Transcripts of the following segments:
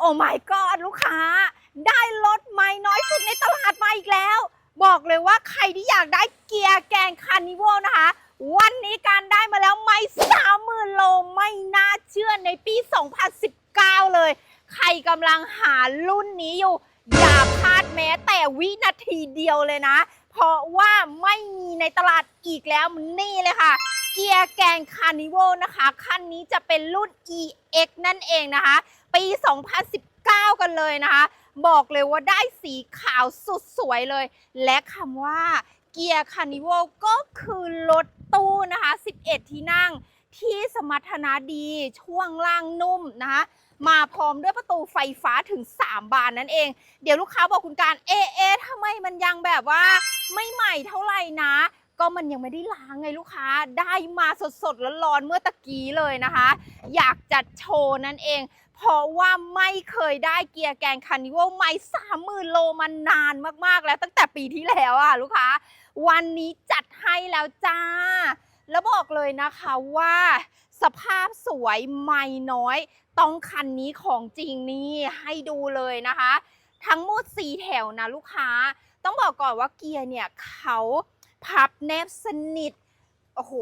โอ้ my god ลูกค้า ได้รถใหม่น้อยสุดในตลาดมาอีกแล้ว บอกเลยว่าใครที่อยากได้เกียร์แกงคานิวนะคะ วันนี้การได้มาแล้วไม่สามหมื่นโลไม่น่าเชื่อในปี 2019 เลย ใครกำลังหารุ่นนี้อยู่ อย่าพลาดแม้แต่วินาทีเดียวเลยนะ เพราะว่าไม่มีในตลาดอีกแล้วนี่เลยค่ะ เกียร์แกงคาร์นิวัลนะคะคันนี้จะเป็นรุ่น EX นั่นเองนะคะ ปี 2019 กันเลยนะคะ บอกเลยว่าได้สีขาวสุดสวยเลย และคำว่าเกียร์คาร์นิวัลก็คือรถตู้นะคะ 11 ที่นั่งที่สมรรถนะดีช่วงล่างนุ่มนะคะมาพร้อมด้วยประตูไฟฟ้าถึง 3 บานนั่นเอง เดี๋ยวลูกค้าบอกคุณการเอเอทำไมมันยังแบบว่าไม่ใหม่เท่าไหร่นะ ก็มันยังไม่ได้ล้างไงลูกค้าได้มาสดๆร้อนๆเมื่อตะกี้เลยนะคะ อยากจัดโชว์นั่นเอง เพราะว่าไม่เคยได้เกียร์แกงคาร์นิวัลใหม่สามหมื่นโลมานานมากๆแล้วตั้งแต่ปีที่แล้วอะลูกค้า วันนี้จัดให้แล้วจ้า แล้วบอกเลยนะคะว่าสภาพสวยไม่น้อย ต้องคันนี้ของจริงนี่ให้ดูเลยนะคะ ทั้งหมด 4 แถวนะลูกค้า ต้องบอกก่อนว่าเกียร์เนี่ยเขา พับแนบสนิท โอ้โห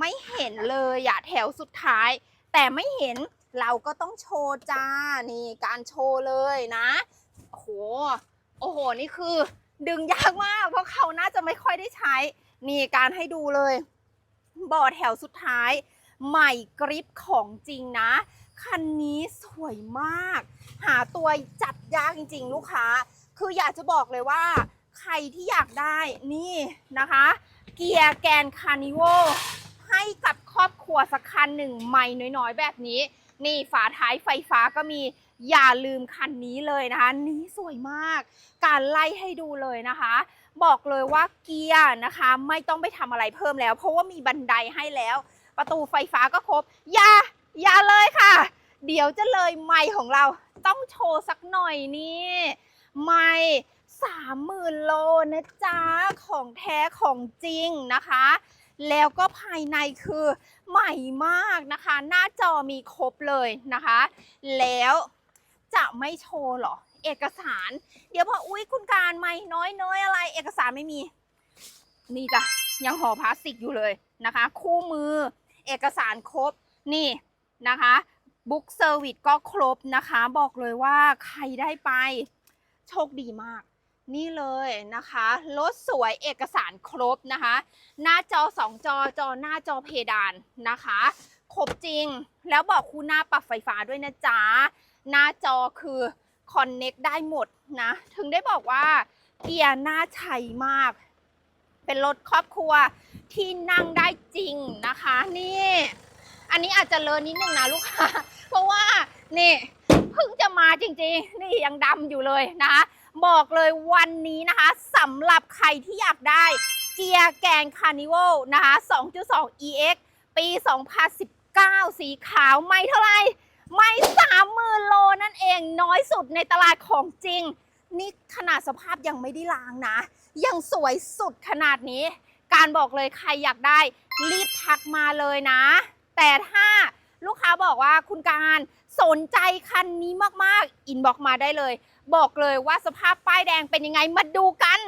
ไม่เห็นเลยอะแถวสุดท้าย แต่ไม่เห็นเราก็ต้องโชว์จ้า นี่การโชว์เลยนะ โอ้โห โอ้โห นี่คือ ดึงยากมาก เพราะเขาน่าจะไม่ค่อยได้ใช้ นี่การให้ดูเลย บ่อแถวสุดท้าย ใหม่กริปของจริงนะ คันนี้สวยมาก หาตัวจับยากจริง ๆ ลูกค้า คืออยากจะบอกเลยว่า ใครที่อยากได้นี่นะคะ เกียร์แกนคาร์นิวัลให้กับครอบครัวสักคันหนึ่งใหม่น้อยๆ แบบนี้ นี่ฝาท้ายไฟฟ้าก็มีอย่าลืมคันนี้เลยนะคะ นี้สวยมาก การไล่ให้ดูเลยนะคะ บอกเลยว่าเกียร์นะคะ ไม่ต้องไปทำอะไรเพิ่มแล้ว เพราะว่ามีบันไดให้แล้ว ประตูไฟฟ้าก็ครบ อย่า อย่าเลยค่ะ เดี๋ยวจะเลยไมค์ของเราต้องโชว์สักหน่อยนี่ ไม่ ค์สามหมื่นโลนะจ๊ะ ของแท้ของจริงนะคะ แล้วก็ภายในคือใหม่มากนะคะ หน้าจอมีครบเลยนะคะ แล้วจะไม่โชว์เหรอ เอกสาร เดี๋ยวพออุ๊ยคุณการไม่น้อยน้อยอะไร เอกสารไม่มี นี่จ้ะ ยังห่อพลาสติกอยู่เลยนะคะ คู่มือเอกสารครบนี่นะคะบุ๊กเซอร์วิสก็ครบนะคะ บอกเลยว่าใครได้ไป โชคดีมาก นี่เลยนะคะรถสวยเอกสารครบนะคะ หน้าจอ 2 จอจอหน้าจอเพดานนะคะ ครบจริงแล้วบอกคู่หน้าปรับไฟฟ้าด้วยนะจ๊ะ หน้าจอคือคอนเน็กได้หมดนะ ถึงได้บอกว่าเกียร์น่าใช้มาก เป็นรถครอบครัวที่นั่งได้จริงนะคะ นี่ อันนี้อาจจะเลอะนิดนึงนะลูกค้า เพราะว่านี่เพิ่งจะมาจริงๆ นี่ยังดำอยู่เลยนะคะ บอกเลยวันนี้นะคะสำหรับใครที่อยากได้เกียร์แกงคาร์นิวัลนะคะ 2.2 EX ปี 2019 สีขาวไม่เท่าไหร่ไม่30,000โลนั่นเองน้อยสุดในตลาดของจริง นี่ขนาดสภาพยังไม่ได้ล้างนะ ยังสวยสุดขนาดนี้ การบอกเลยใครอยากได้รีบทักมาเลยนะ แต่ถ้า ลูกค้าบอกว่าคุณการสนใจคันนี้มากๆ อินบอกมาได้เลย บอกเลยว่าสภาพป้ายแดงเป็นยังไงมาดูกัน